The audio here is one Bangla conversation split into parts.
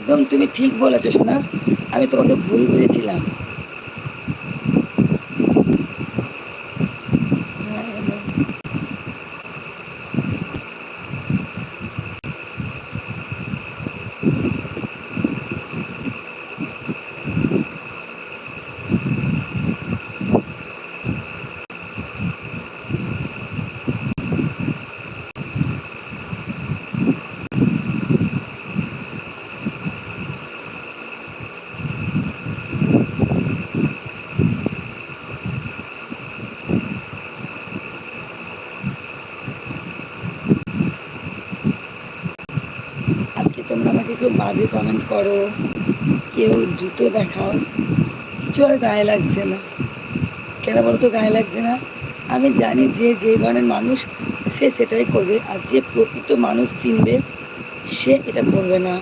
একদম তুমি ঠিক বলেছ শোনা আমি তোমাকে ভুল বুঝেছিলাম হ্যাঁ, hello। আজকে তোমরা আমাকে কেউ বাজে কমেন্ট করো, কেউ জুতো দেখাও, কিছু আর গায়ে লাগছে না। কেন বলতো গায়ে লাগছে না? আমি জানি যে যে ধরনের মানুষ সে সেটাই করবে, আর যে প্রকৃত মানুষ চিনবে, সে এটা করবে না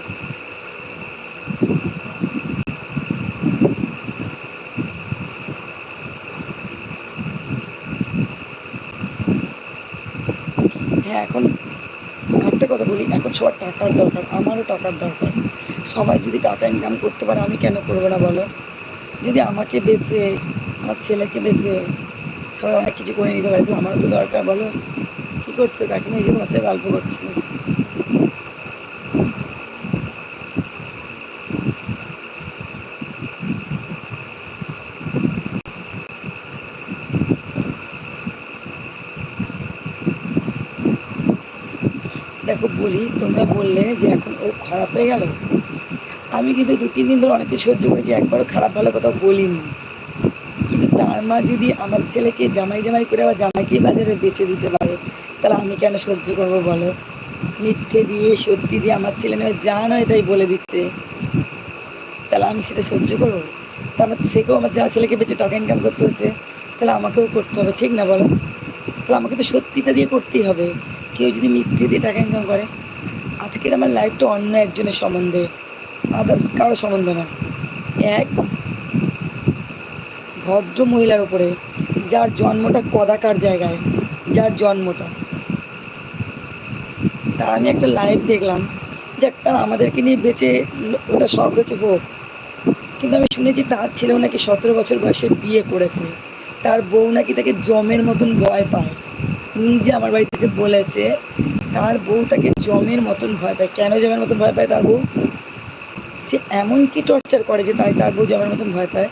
হ্যাঁ এখন একটা কথা বলি এখন সবার টাকার দরকার, আমারও টাকার দরকার। সবাই যদি টাকা ইনকাম করতে পারে, আমি কেন করব না বলো? যদি আমাকে বেঁচে, আমার ছেলেকে বেচে, সবাই অনেক কিছু করে নিতে পারে আমারও তো দরকার বলো? কী করছ? কাকিমা এই যে তোমার সাথে গল্প করছি। দেখো বলি, তোমরা বললে যে এখন ও খারাপ হয়ে গেল। আমি কিন্তু দু তিন দিন ধরে অনেক সহ্য করেছি, একবারও খারাপ ভালো কথা বলিনি। কিন্তু তার মা যদি আমার ছেলেকে জামাই জামাই করে আবার জামাইকে বাজারে বেচে দিতে পারে, তাহলে আমি কেন সহ্য করব বলো? মিথ্যে দিয়ে, সত্যি দিয়ে আমার ছেলে নেবে যা নয় তাই বলে দিচ্ছে। তাহলে আমি সেটা সহ্য করব? তা আমার সেকেও আমার যা ছেলেকে বেঁচে টাকা ইনকাম করতে হচ্ছে, তাহলে আমাকেও করতে হবে, ঠিক না বলো? তাহলে আমাকে তো সত্যিটা দিয়ে করতেই হবে। কেউ যদি মিথ্যে দিয়ে টাকা ইনকাম করে, আজকের আমার লাইফটা অন্য একজনের সম্বন্ধে আদার্স কারও সম্বন্ধে না। এক, ভদ্র মহিলার উপরে, যার জন্মটা কদাকার জায়গায়, যার জন্মটা। তার আমি একটা লাইভ দেখলাম, যাক, তার আমাদেরকে নিয়ে বেঁচে ওটা শখ হয়েছে হোক কিন্তু আমি শুনেছি তার ছেলেও নাকি সতেরো বছর বয়সে বিয়ে করেছে। তার বউ নাকি তাকে জমের মতন ভয় পায়। নিজে আমার বাড়িতে এসে বলেছে, তার বউ তাকে জমের মতন ভয় পায়। কেন জমের মতন ভয় পায় তার বউ? সে এমন কি টর্চার করে যে তাই তার বউ জমের মতন ভয় পায়।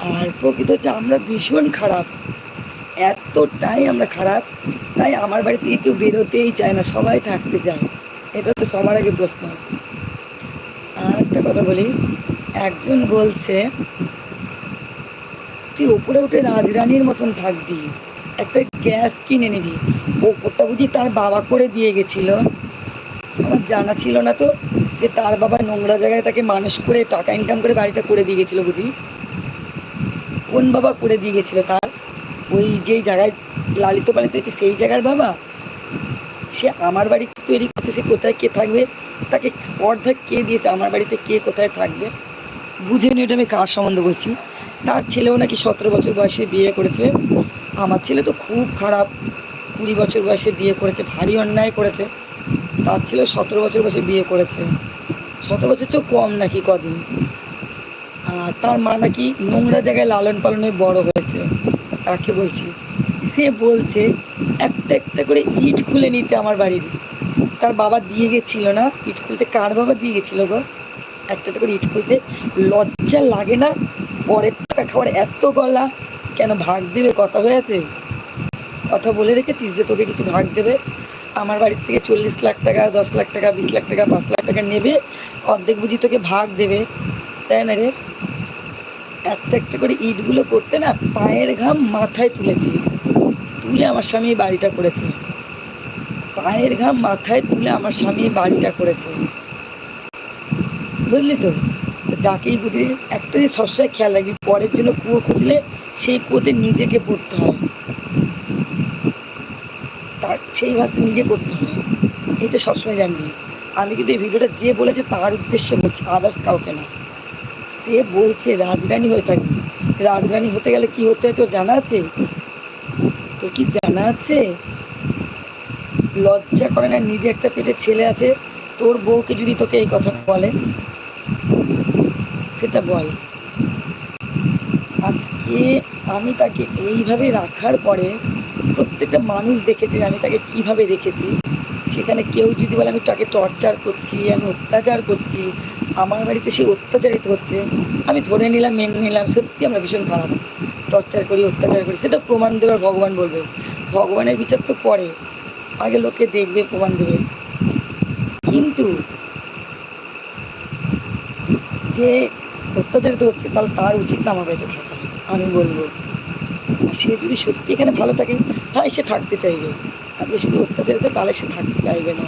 আর প্রকৃত হচ্ছে আমরা ভীষণ খারাপ। এতটাই আমরা খারাপ, তাই আমার বাড়ি থেকে কেউ বেরোতেই চায় না, সবাই থাকতে চায়। এটা তো সবার আগে প্রশ্ন। আর একটা কথা বলি, একজন বলছে, তুই উপরে উঠে রাজরানীর মতন থাকবি। একটা গ্যাস কিনে নিবি। ও ওপরটা বুঝি তার বাবা করে দিয়ে গেছিল। আমার জানা ছিল না তো যে তার বাবা নোংরা জায়গায় তাকে মানুষ করে টাকা ইনকাম করে বাড়িটা করে দিয়ে গেছিল বুঝি। কোন বাবা করে দিয়ে গেছিল তার? ওই যেই জায়গায় লালিত পালিত হয়েছে সেই জায়গার বাবা? সে আমার বাড়ি তৈরি করছে, সে কোথায় কে থাকবে? তাকে স্পর্ধা কে দিয়েছে? আমার বাড়িতে কে কোথায় থাকবে? বুঝে নিয়ে আমি কার সম্বন্ধে বলছি? তার ছেলেও নাকি সতেরো বছর বয়সে বিয়ে করেছে। আমার ছেলে তো খুব খারাপ। কুড়ি বছর বয়সে বিয়ে করেছে, ভারী অন্যায় করেছে। তার ছেলে সতেরো বছর বয়সে বিয়ে করেছে। সতেরো বছর চেয়েও কম নাকি কদিন? আর তার মা নাকি নোংরা জায়গায় লালন পালনে বড় হয়েছে। তাকে বলছি, সে বলছে, একটা একটা করে ইট খুলে নিতে আমার বাড়ির। তার বাবা দিয়ে গেছিল না, ইট খুলতে কার বাবা দিয়ে গেছিল গো? একটা একটা করে ইট খুলতে লজ্জা লাগে না? পরের টাকা খাওয়ার এত গলা। কেন ভাগ দেবে? কথা হয়েছে? কথা বলে রেখেছিস যে তোকে কিছু ভাগ দেবে? আমার বাড়ির থেকে চল্লিশ লাখ টাকা, দশ লাখ টাকা, বিশ লাখ টাকা, পাঁচ লাখ টাকা নেবে। অর্ধেক বুঝি তোকে ভাগ দেবে। তাই না রে? একটা একটা করে ইটগুলো করতে না পায়ের ঘাম মাথায় তুলেছি। তুলে আমার স্বামী বাড়িটা করেছে। পায়ের ঘাম মাথায় তুলে আমার স্বামী বাড়িটা করেছে। বুঝলি তো? যাকেই বুঝি একটা সবসময় খেয়াল রাখবি, পরের জন্য কুয়ো খুঁজলে সেই কুয়োতে নিজেকে পড়তে হয়। তার সেই ভাষা নিজে করতে হয়। এটা সবসময় জানবি। আমি কিন্তু এই ভিডিওটা যে বলেছে তার উদ্দেশ্যে বলছি আদার্স কাউকে না। সে বলছে, রাজরানী হয়ে থাকবি। রাজরানী হতে গেলে কি হতে হয় তোর জানা আছে? তোর কি জানা আছে? লজ্জা করে না নিজে একটা পেটে ছেলে আছে? তোর বউকে যদি তোকে এই কথা বলে, সেটা বল। আজকে আমি তাকে এইভাবে রাখার পরে প্রত্যেকটা মানুষ দেখেছে আমি তাকে কীভাবে রেখেছি সেখানে কেউ যদি বলে, আমি তাকে টর্চার করছি, আমি অত্যাচার করছি, আমার বাড়িতে সে অত্যাচারিত হচ্ছে, আমি ধরে নিলাম, মেনে নিলাম, সত্যি আমরা ভীষণ খারাপ। টর্চার করি, অত্যাচার করি। সেটা প্রমাণ দেবার ভগবান বলবে। ভগবানের বিচার তো পরে আগে লোকে দেখবে, প্রমাণ দেবে। কিন্তু যে অত্যাচারিত হচ্ছে, তাহলে তার উচিত আমার বাড়িতে থাকা। আমি বলব। সে যদি সত্যি এখানে ভালো থাকে, তাহলে সে থাকতে চাইবে। আর যে শুধু অত্যাচারিত তাহলে সে থাকতে চাইবে না।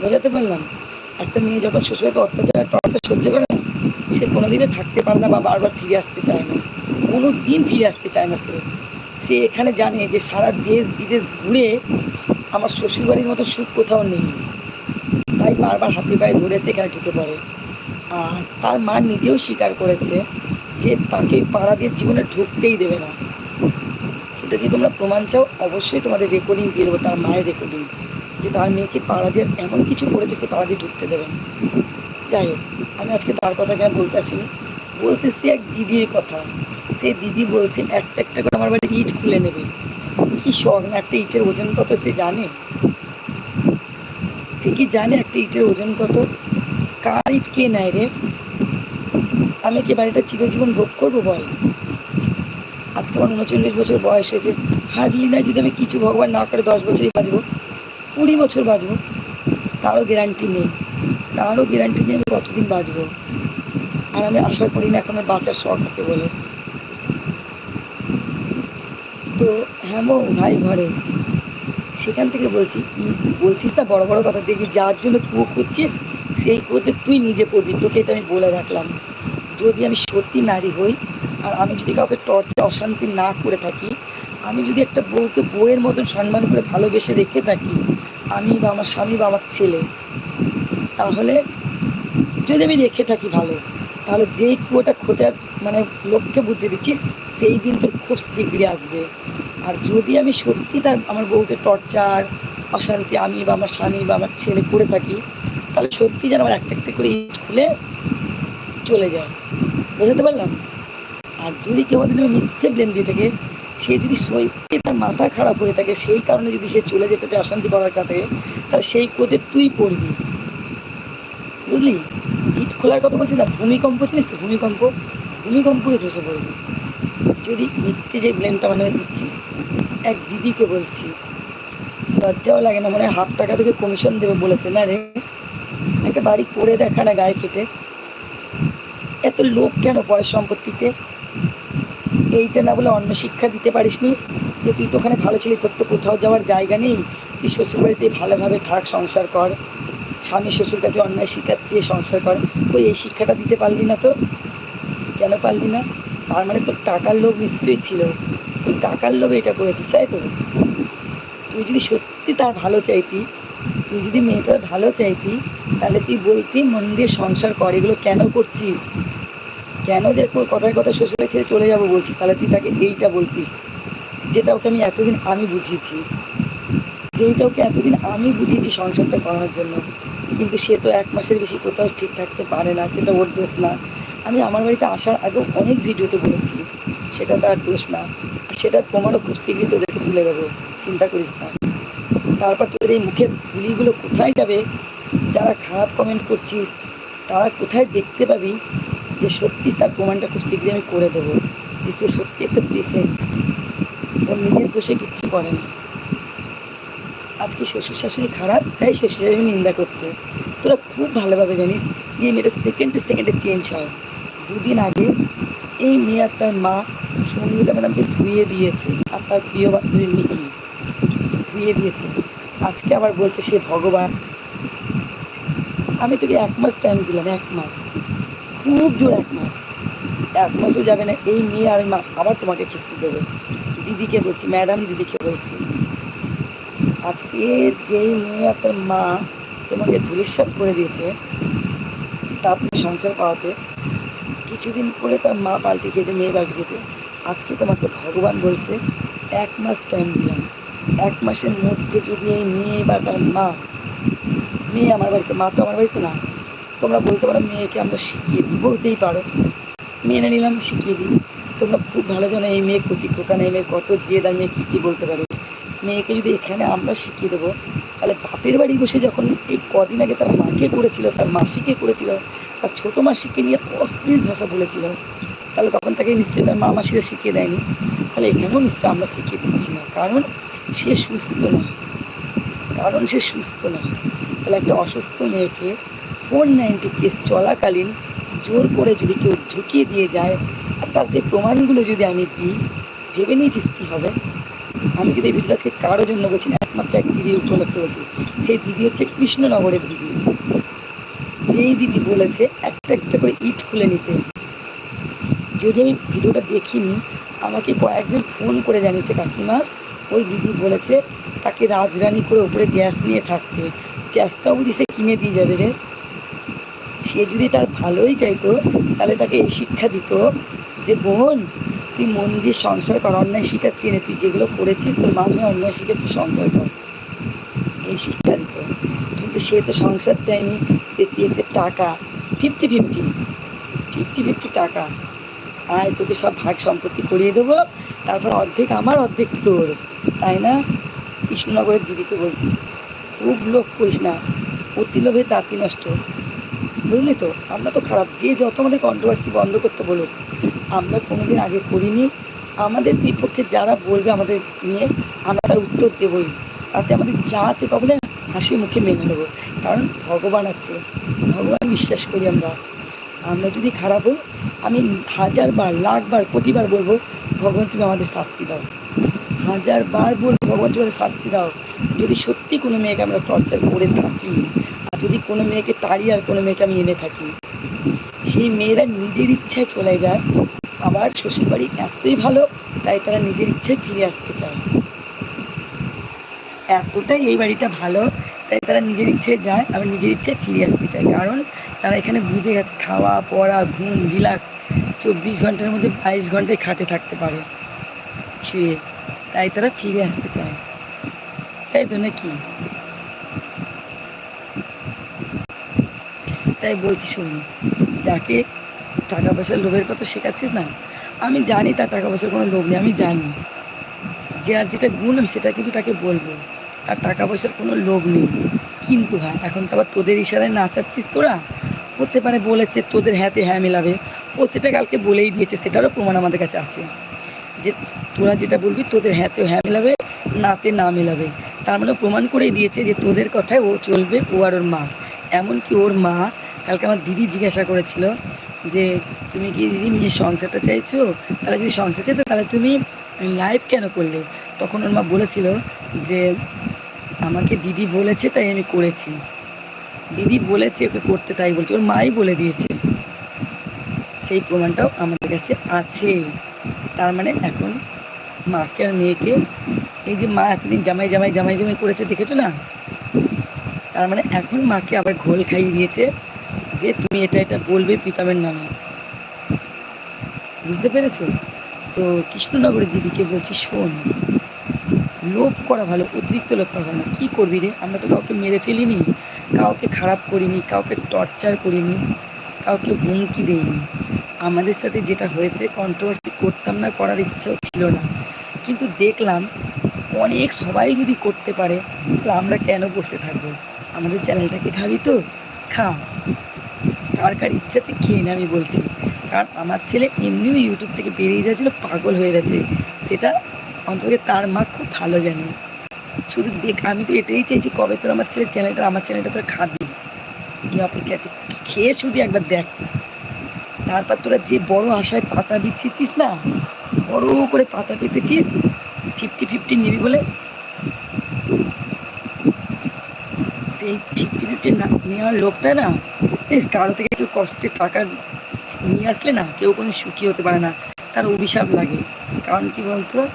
বোঝাতে পারলাম? একটা মেয়ে যখন শ্বশুরবাড়িতে অত্যাচার টর্চার সহ্য করে না। সে কোনোদিনও থাকতে পারে না বা বারবার ফিরে আসতে চায় না। কোনো দিন ফিরে আসতে চায় না সে। সে এখানে জানে যে সারা দেশ বিদেশ ঘুরে আমার শ্বশুরবাড়ির মতো সুখ কোথাও নেই। তাই বারবার হাতে পায়ে ধরে সে সেখানে ঢুকে পড়ে। আর তার মা নিজেও স্বীকার করেছে যে তাকে পাড়া দিয়ে জীবনে ঢুকতেই দেবে না। সেটা যদি তোমরা প্রমাণ চাও, অবশ্যই তোমাদের রেকর্ডিং দিয়ে দেবো, তার মায়ের রেকর্ডিং যে তার মেয়েকে পাড়া দিয়ে এমন কিছু করেছে, সে পাড়া দিয়ে ঢুকতে দেবে না। যাই হোক, আমি আজকে তার কথা কেন বলতে আসিনি? বলতেছি এক দিদির কথা। সে দিদি বলছে, একটা একটা করে আমার বাড়ি ইট খুলে নেবে। কি শখ না, একটা ইটের ওজন কত সে জানে? সে কি জানে একটা ইটের ওজন কত? কার ইট কে নেয় রে? আমি কি বাড়িটা চিরজীবন ভোগ করব বল? আজকে আমার উনচল্লিশ বছর বয়স হয়েছে। হার্ডলি না যদি আমি কিছু ভগবান না করে দশ বছরই বাঁচবো, কুড়ি বছর বাঁচবো, তারও গ্যারান্টি নেই। তারও গ্যারান্টি নেই আমি কতদিন বাঁচবো। আর আমি আশা করি না এখন আর বাঁচার শখ আছে বলে। তো হ্যাঁ মো ভাই ঘরে, সেখান থেকে বলছি বলছিস না বড় বড় কথা দেখবি, যার জন্য কুয়ো খুঁজছিস, সেই কুয়োতে তুই নিজে পড়বি। তোকে এটা আমি বলে রাখলাম। যদি আমি সত্যি নারী হই, আর আমি যদি কাউকে টর্চার অশান্তি না করে থাকি, আমি যদি একটা বউকে বউয়ের মতন সম্মান করে ভালোবেসে রেখে থাকি, আমি বা আমার স্বামী বা আমার ছেলে, তাহলে যদি আমি রেখে থাকি ভালো, তাহলে যেই কুয়োটা খোঁজার মানে লক্ষ্যে বুদ্ধি দিচ্ছিস, সেই দিন তোর খুব শীঘ্রই আসবে। আর যদি আমি সত্যি তার, আমার বউকে টর্চার অশান্তি আমি বা আমার স্বামী বা আমার ছেলে করে থাকি, তাহলে সত্যি যেন আমার একটা একটা করে খুলে চলে যায়। বুঝতে পারলাম? আর যদি কেউ আমাদের মিথ্যে ব্লেম দিয়ে থাকে, সে যদি সত্যি তার মাথা খারাপ হয়ে থাকে, সেই কারণে যদি সে চলে যেতে চায় অশান্তি করার কাছে তাহলে সেই কোতে তুই পড়বি। বুঝলি? ইট খোলার কথা বলছি না, ভূমিকম্প চিনিস তো? ভূমিকম্প? ভূমিকম্প ভূমিকম্পই ধসে পড়বি। যদি মিথ্যে যে ব্লেমটা মানে দিচ্ছিস, এক দিদিকে বলছি, লজ্জাও লাগে না মানে হাফ টাকা তোকে কমিশন দেবে বলেছে। না রে একটা বাড়ি করে দেখা না গায়ে কেটে। এত লোভ কেন পরের সম্পত্তিতে? এইটা না বলে অন্য শিক্ষা দিতে পারিসনি? যে তুই তো ওখানে ভালো ছিলি, তোর তো কোথাও যাওয়ার জায়গা নেই। তুই শ্বশুরবাড়িতে ভালোভাবে থাক, সংসার কর। স্বামী শ্বশুর কাছে অন্যায় শিখাচ্ছি সংসার কর। ওই এই শিক্ষাটা দিতে পারলি না তো? কেন পারলি না? তার মানে তোর টাকার লোভ নিশ্চয়ই ছিল। তুই টাকার লোভে এটা করেছিস, তাই তো? তুই যদি সত্যি তার ভালো চাইতি, তুই যদি মেয়েটার ভালো চাইতি, তাহলে তুই বলতি, মন দিয়ে সংসার কর, এগুলো কেন করছিস? কেন যে কথায় কথা শ্বশুরে ছেড়ে চলে যাব বলছিস। তাহলে তুই তাকে এইটা বলতিস, যেটা ওকে আমি এতদিন আমি বুঝিয়েছি। যেইটা ওকে এতদিন আমি বুঝিয়েছি সংসারটা করানোর জন্য। কিন্তু সে তো এক মাসের বেশি কোথাও ঠিক থাকতে পারে না, সেটা ওর দোষ না। আমি আমার বাড়িতে আসার আগেও অনেক ভিডিওতে বলেছি, সেটা তার দোষ না। আর সেটার প্রমাণও খুব শীঘ্রই তোদেরকে তুলে দেবো, চিন্তা করিস না। তারপর তোদের এই মুখের ধুলিগুলো কোথায় যাবে? যারা খারাপ কমেন্ট করছিস, তারা কোথায় দেখতে পাবি? যে সত্যি তার প্রমাণটা খুব শীঘ্রই আমি করে দেবো, যে সে সত্যি একটা পেশেন্ট ওর নিজের দোষে কিচ্ছু করে না। আজকে শ্বশুর শাশুড়ি খারাপ? তাই শ্বশুর শাশুড়ি নিন্দা করছে। তোরা খুব ভালোভাবে জানিস, এই মেয়েটা সেকেন্ডে সেকেন্ডে চেঞ্জ হয়। দুদিন আগে এই মেয়ে আর তার মা সঙ্গীতা ম্যাডামকে ধুয়ে দিয়েছে, আর তার প্রিয় বান্ধবী মিকি ধুয়ে দিয়েছে। আজকে আবার বলছে সে ভগবান। আমি তোকে এক মাস টাইম দিলাম, এক মাস। খুব জোর এক মাস। এক মাসও যাবে না, এই মেয়ে আর মা আবার তোমাকে কিস্তি দেবে। দিদিকে বলছি ম্যাডাম দিদিকে বলছি, আজকে যেই মেয়ে আর তার মা তোমাকে ধূলিসাৎ করে দিয়েছে, তার তুমি সংসার পাওয়াতে কিছুদিন পরে তার মা পাল্টে গিয়েছে মেয়ে পাল্টে গিয়েছে আজকে তোমাকে ভগবান বলছে, এক মাস টাইম দিলাম। এক মাসের মধ্যে যদি এই মেয়ে বা তার মা, মেয়ে আমার বাড়িতে, মা তো আমার বাড়িতে না তোমরা বলতে পারো মেয়েকে আমরা শিখিয়ে দিই, বলতেই পারো। মেনে নিলাম, শিখিয়ে দিই। তোমরা খুব ভালো জানো এই মেয়ে কচি খোকা, এই মেয়ে কত জেদ, আর মেয়ে কী কী বলতে পারে। মেয়েকে যদি এখানে আমরা শিখিয়ে দেবো, তাহলে বাপের বাড়ি বসে যখন এই কদিন আগে তার মাকে করেছিল, তার মাসিকে করেছিল, তার ছোটো মাসিকে নিয়ে অশ্লীল ভাষা বলেছিল, তাহলে তখন তাকে নিশ্চয়ই তার মা মাসিরা শিখিয়ে দেয়নি। তাহলে এখানেও নিশ্চয়ই আমরা শিখিয়ে দিচ্ছি না, কারণ সে সুস্থ নয়। কারণ সে সুস্থ নয়। তাহলে একটা অসুস্থ মেয়েকে ফোর নাইনটি কেস চলাকালীন জোর করে যদি কেউ ঢুকিয়ে দিয়ে যায়, আর তার যে প্রমাণগুলো যদি আমি দিই, ভেবে নিয়েছিস কী হবে? আমি কিন্তু এই ভিডিওটা আজকে কারোর জন্য বলছি না? একমাত্র এক দিদি উপলক্ষে বলছি। সেই দিদি হচ্ছে কৃষ্ণনগরের দিদি। যেই দিদি বলেছে, একটা একটা করে ইট খুলে নিতে। যদি আমি ভিডিওটা দেখিনি, আমাকে কয়েকজন ফোন করে জানিয়েছে কাকিমা, ওই দিদি বলেছে, তাকে রাজরানি করে উপরে গ্যাস নিয়ে থাকতে। গ্যাসটাও বুঝি সে কিনে দিয়ে যাবে রে। সে যদি তার ভালোই চাইতো, তাহলে তাকে এই শিক্ষা দিত যে, বোন, তুই মন দিয়ে সংসার কর, অন্যায় শিখাচ্ছি না, তুই যেগুলো করেছিস, তোর মাধ্যমে অন্যায় শিখেছিস সংসার কর। এই শিক্ষা দিত। কিন্তু সে তো সংসার চায়নি, সে চেয়েছে টাকা ফিফটি ফিফটি ফিফটি ফিফটি টাকা। আয়, তোকে সব ভাগ সম্পত্তি করিয়ে দেবো, তারপর অর্ধেক আমার, অর্ধেক তোর। তাই না? কৃষ্ণনগরের দিদিকে বলছি, খুব লোভ করিস না, অতি লোভে তাঁতি নষ্ট। বুঝলি তো? আমরা তো খারাপ। যে যত আমাদের কন্ট্রোভার্সি বন্ধ করতে বলুক, আমরা কোনোদিন আগে করিনি। আমাদের বিপক্ষে যারা বলবে আমাদের নিয়ে, আমরা তার উত্তর দেবই। তাতে আমাদের যা আছে কবলে হাসি মুখে মেনে নেব। কারণ ভগবান আছে। ভগবান বিশ্বাস করি আমরা। আমরা যদি খারাপ হই, আমি হাজার বার লাখ বার কোটি বলব, ভগবান তুমি আমাদের শাস্তি দাও। হাজার বার বলব, ভগবান তুমি শাস্তি দাও। যদি সত্যি কোনো মেয়েকে আমরা টর্চার করে থাকি যদি কোনো মেয়েকে তাড়ি আর কোনো মেয়েকে আমি এনে থাকি, সেই মেয়েরা নিজের ইচ্ছায় চলে যায়, আবার শ্বশুর বাড়ি এতই ভালো, তাই তারা নিজের ইচ্ছায় ফিরে আসতে চায়। এতটাই এই বাড়িটা ভালো, তাই তারা নিজের ইচ্ছে যায়, আবার নিজের ইচ্ছে ফিরে আসতে চায়। কারণ তারা এখানে বুঝে গেছে, খাওয়া, পড়া, ঘুম রিল্যাক্স চব্বিশ ঘণ্টার মধ্যে বাইশ ঘন্টায় খাটে থাকতে পারে শুয়ে তাই তারা ফিরে আসতে চায়। তাই তো নাকি? তাই বলছি শুনুন যাকে টাকা পয়সার লোভের কথা শেখাচ্ছিস না, আমি জানি তার টাকা পয়সার কোনো লোভ নেই, আমি জানি। যে আর যেটা গুণ, আমি সেটা কিন্তু তাকে বলব। তার টাকা পয়সার কোনো লোভ নেই। কিন্তু হ্যাঁ এখন তো আবার তোদের ইশারায় নাচাচ্ছিস তোরা? হতে পারে বলেছে, তোদের হ্যাঁতে হ্যাঁ মেলাবে। ও সেটা কালকে বলেই দিয়েছে, সেটারও প্রমাণ আমাদের কাছে আছে। যে তোরা যেটা বলবি, তোদের হ্যাঁতেও হ্যাঁ মেলাবে, নাতে না মেলাবে। তার মানে প্রমাণ করেই দিয়েছে যে তোদের কথায় ও চলবে, ও আর ওর মা। এমনকি ওর মা কালকে আমার দিদি জিজ্ঞাসা করেছিল যে, তুমি কি দিদি মেয়ের সংসারটা চাইছো? তাহলে যদি সংসার চাইতো, তাহলে তুমি লাইভ কেন করলে? তখন ওর মা বলেছিল যে, আমাকে দিদি বলেছে, তাই আমি করেছি। দিদি বলেছে, ওকে করতে তাই বলছে। ওর মাই বলে দিয়েছে। সেই প্রমাণটাও আমাদের কাছে আছে। তার মানে এখন মাকে আর মেয়েকে, এই যে মা এতদিন জামাই জামাই জামাই জামাই করেছে, দেখেছ না? তার মানে এখন মাকে আবার ঘোল খাইয়ে দিয়েছে। যে তুমি এটা এটা বলবে প্রীতমের নামে। বুঝতে পেরেছ? তো কৃষ্ণনগরের দিদিকে বলছি, শোন, লোভ করা ভালো, অতিরিক্ত লোভ করা ভালো না। কী করবি রে? আমরা তো কাউকে মেরে ফেলিনি, কাউকে খারাপ করিনি, কাউকে টর্চার করিনি, কাউকে হুমকি দেইনি। আমাদের সাথে যেটা হয়েছে কন্ট্রোভার্সি করতাম না, করার ইচ্ছাও ছিল না। কিন্তু দেখলাম, অনেক সবাই যদি করতে পারে তো আমরা কেন বসে থাকব? আমাদের চ্যানেলটাকে খাবি তো? খা। কার কার ইচ্ছাতে খেয়ে নে, আমি বলছি। কারণ আমার ছেলে এমনিও ইউটিউব থেকে বেরিয়ে যাচ্ছিল পাগল হয়ে গেছে। সেটা অন্তত তার মা খুব ভালো জানে। শুধু দেখ, আমি তো এটাই চাইছি, কবে তোর আমার ছেলের চ্যানেলটা, আমার চ্যানেলটা তোরা খাবি? কি অপেক্ষা আছে? খেয়ে শুধু একবার দেখ। তারপর তোরা যে বড় আশায় পাতা বিছিয়েছিস না, বড় করে পাতা পেতেছিস ফিফটি ফিফটি নিবি বলে? সেই ফিফটি ফিফটি না, নেওয়ার লোকটা না কারও থেকে কেউ কষ্টে টাকা নিয়ে আসলে না, কেউ কোনো সুখী হতে পারে না। তার অভিশাপ লাগে। কারণ কি বলতো?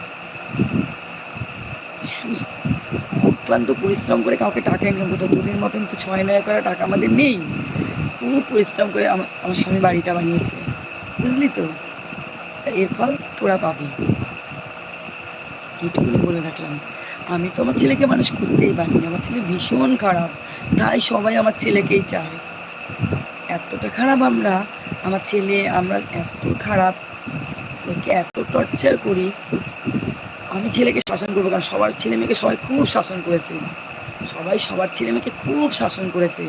অক্লান্ত পরিশ্রম করে কাউকে টাকা ইনকাম করতে। তোদের মতন তো ছয় নয় করা টাকা আমাদের নেই। পুরো পরিশ্রম করে আমার আমার স্বামী বাড়িটা বানিয়েছে। বুঝলি তো? এর ফল তোরা পাবি। এইটুকুনি বলে রাখলাম। আমি তো আমার ছেলেকে মানুষ করতেই পারিনি। আমার ছেলে ভীষণ খারাপ। তাই সবাই আমার ছেলেকেই চায়। এতটা খারাপ আমরা, আমার ছেলে, আমরা এত খারাপ, ওকে এত টর্চার করি। আমি ছেলেকে শাসন করব কারণ সবার ছেলে মেয়েকে সবাই খুব শাসন করেছে। সবাই সবার ছেলে মেয়েকে খুব শাসন করেছে।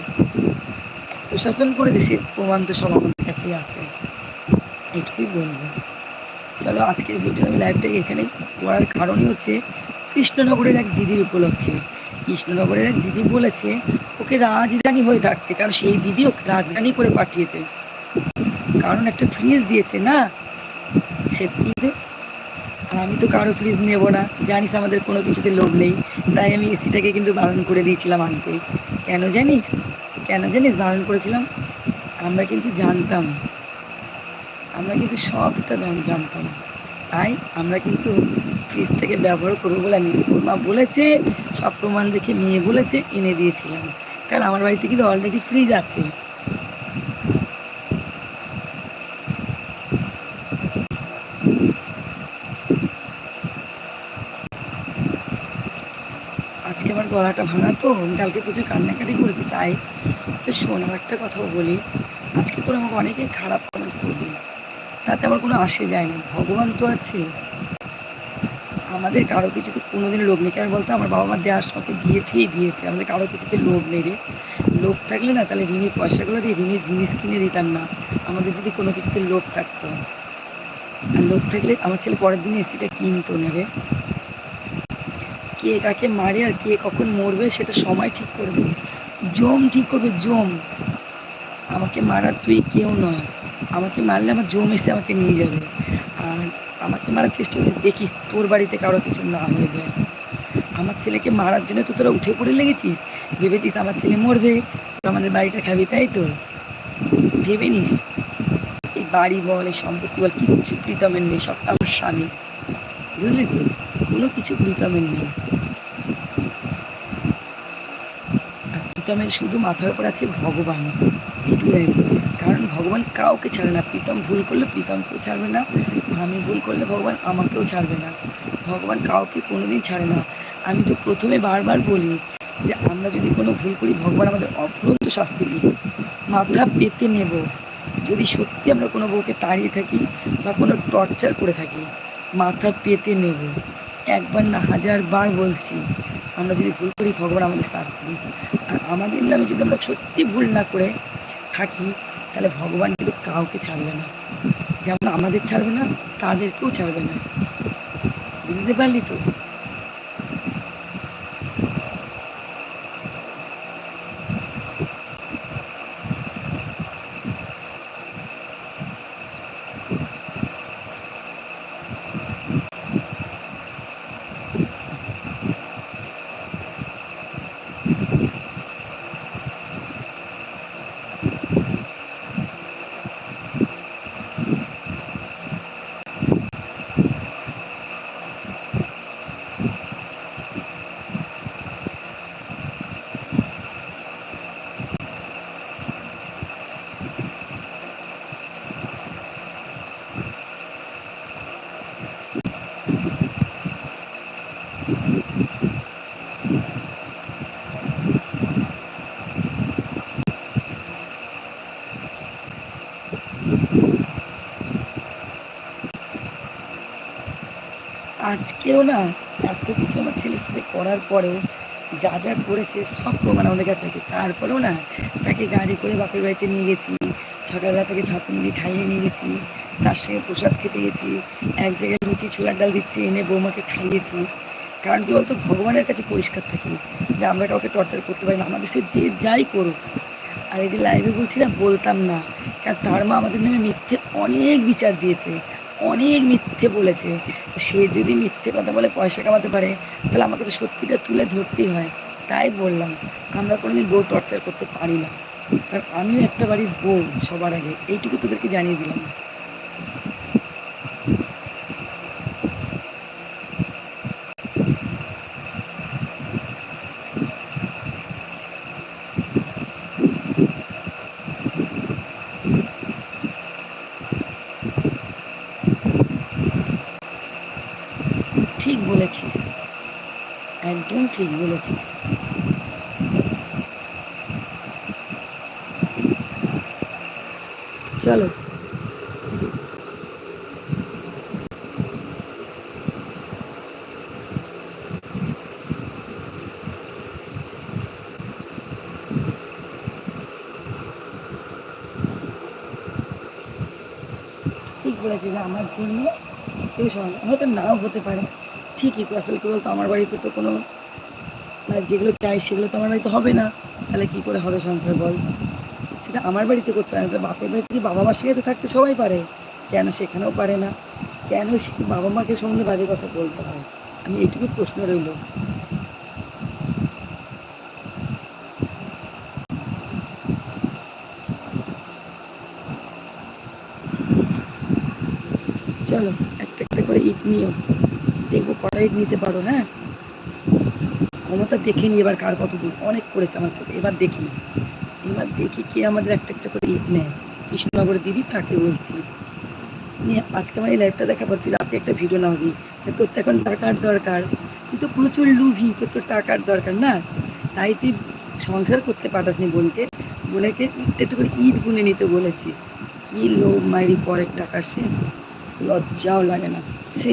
এত শাসন করেছে সে প্রমাণ তো সব আমাদের কাছেই আছে। এটুকুই বলব। চলো, আজকের ভিডিও আমি লাইভটাকে এখানে করার কারণই হচ্ছে কৃষ্ণনগরের এক দিদির উপলক্ষে। কৃষ্ণনগরের দিদি বলেছে, ওকে রাজরানী হয়ে থাকতে। কারণ সেই দিদি ওকে রাজরানী করে পাঠিয়েছে। কারণ একটা ফ্রিজ দিয়েছে না? সেটিতে আর আমি তো কারও ফ্রিজ নেব না। জানিস আমাদের কোনো কিছুতে লোভ নেই। তাই আমি এসিটাকে কিন্তু বারণ করে দিয়েছিলাম আনতে। কেন জানিস? কেন জানিস বারণ করেছিলাম? আমরা কিন্তু জানতাম। আমরা কিন্তু সবটা জানতাম। তাই আমরা কিন্তু ফ্রিজটাকে ব্যবহার করব বলে ওর মা বলেছে, সব প্রমাণ রেখে মেয়ে বলেছে, এনে দিয়েছিলাম। কারণ আমার বাড়িতে কিন্তু অলরেডি ফ্রিজ আছে। আজকে আমার গলাটা ভাঙা তো, আমি কালকে প্রচুর কান্নাকাটি করেছি, তাই তো শোন আমার একটা কথা বলি। আজকে তোর আমাকে অনেকে খারাপ কমেন্ট করবি। তাতে আমার কোনো আসে যায় না। ভগবান তো আছে। আমাদের কারও কিছুতে কোনোদিন লোভ নেই। কেন বলতো? আমার বাবা মা দেওয়ার সবকে দিয়ে ঠিকই দিয়েছে। আমাদের কারও কিছুতে লোভ নেই রে। লোভ থাকলে না তাহলে ঋণের পয়সাগুলো দিয়ে ঋণের জিনিস কিনে দিতাম না। আমাদের যদি কোনো কিছুতে লোভ থাকতো। আর লোভ থাকলে আমার ছেলে পরের দিন এসিটা কিনতো না রে। কে কাকে মারে আর কে কখন মরবে সেটা সময় ঠিক করে দেবে জম ঠিক করবে, জম। আমাকে মারার তুই কেউ নয়। আমাকে মারলে আমার জম এসে আমাকে নিয়ে যাবে। আমাকে মারার চেষ্টা করিস দেখিস, তোর বাড়িতে কারও কিছু না হয়ে যায়। আমার ছেলেকে মারার জন্য তো তোরা উঠে পড়ে লেগেছিস। ভেবেছিস আমার ছেলে মরবে আমাদের বাড়িটা খাবি, তাই তো? ভেবে নিস। এই বাড়ি বল, এই সম্পত্তি বল, কিচ্ছু প্রীতমের নেই সবটা আমার স্বামী বুঝলি তো? কোনো কিছু প্রীতমের নেই। প্রীতমের শুধু মাথার উপর আছে ভগবান। কারণ ভগবান কাউকে ছাড়ে না, প্রীতম ভুল করলে প্রীতমকেও ছাড়বে না, আমি ভুল করলে ভগবান আমাকেও ছাড়বে না, ভগবান কাউকে কোনোদিন ছাড়ে না। আমি তো প্রথমে বারবার বলি যে, আমরা যদি কোনো ভুল করি, ভগবান আমাদের অফুরন্ত শাস্তি দিই মাথা পেতে নেব। যদি সত্যি আমরা কোনো বউকে তাড়িয়ে থাকি বা কোনো টর্চার করে থাকি মাথা পেতে নেব। একবার না হাজার বার বলছি, আমরা যদি ভুল করি, ভগবান আমাদের শাস্তি আর আমাদের নামে যদি আমরা সত্যি ভুল না করে থাকি তাহলে ভগবান কিন্তু কাউকে ছাড়বে না। যেমন আমাদের ছাড়বে না, তাদেরকেও ছাড়বে না। বুঝতে পারলি তো? আজকেও না এত কিছু আমার ছেলের সাথে করার পরেও যা যা করেছে সব প্রমাণ আমাদের কাছে আছে। তারপরেও না তাকে গাড়ি করে বাপের বাড়িতে নিয়ে গেছি, সকালবেলা তাকে ছাতু মুড়ি খাইয়ে নিয়ে গেছি, তার সঙ্গে প্রসাদ খেতে গেছি, এক জায়গায় লুচি, ছোলার ডাল দিচ্ছি, এনে বৌমাকে খাইয়েছি। কারণ কি বলতো, ভগবানের কাছে পরিষ্কার থাকি যে আমরা কাউকে টর্চার করতে পারি না, আমাদের সে যে যাই করুক। আর এই যে লাইভে বলছি না, বলতাম না। কারণ তার মা আমাদের নামে মিথ্যে অনেক বিচার দিয়েছে। অনেক মিথ্যে বলেছে। সে যদি মিথ্যে কথা বলে, পয়সা কামাতে পারে, তাহলে আমাকে তো সত্যিটা তুলে ধরতেই হয়। তাই বললাম, আমরা কোনোদিন বউ টর্চার করতে পারি না। কারণ আমিও একটা বাড়ির বউ সবার আগে। এইটুকু তোদেরকে জানিয়ে দিলাম ঠিক বলেছিস একদম ঠিক বলেছিস চলো। ঠিক বলেছিস, আমার জন্য হয়তো নাও হতে পারে। ঠিকই আসলে কি বলতো আমার বাড়িতে তো কোনো যেগুলো চাই সেগুলো তো আমার বাড়িতে হবে না। তাহলে কি করে হবে সংসার বল? সেটা আমার বাড়িতে করতে পারে না। বাপের বাড়িতে কি বাবা মার সঙ্গে তো থাকতে সবাই পারে? কেন সেখানেও পারে না? কেন বাবা মাকে সম্বন্ধে বাজে কথা বলতে হয়? আমি এইটুকু প্রশ্ন রইল। চলো একটা একটা করে ইট নিও। দেখব কটা ইট নিতে পারো হ্যাঁ? ক্ষমতা দেখে নি এবার কার কত দূর? অনেক করেছে আমার সাথে। এবার দেখি। এবার দেখি কে আমাদের একটা একটা করে ইট নেয়। কৃষ্ণনগরের দিদি, তাকে বলছি। নিয়ে আজকে আমার এই লাইভটা দেখার পর তুই রাতে একটা ভিডিও না হবি তোর তো এখন টাকার দরকার। তুই তো প্রচুর লুভি, তোর তো টাকার দরকার, না? তাই তুই সংসার করতে পাঠাসনি বোনকে। বোনেকে একটু করে ইট গুনে নিতে বলেছিস। কি লোভ মাইরি পরের টাকা সে? লজ্জাও লাগে না। সে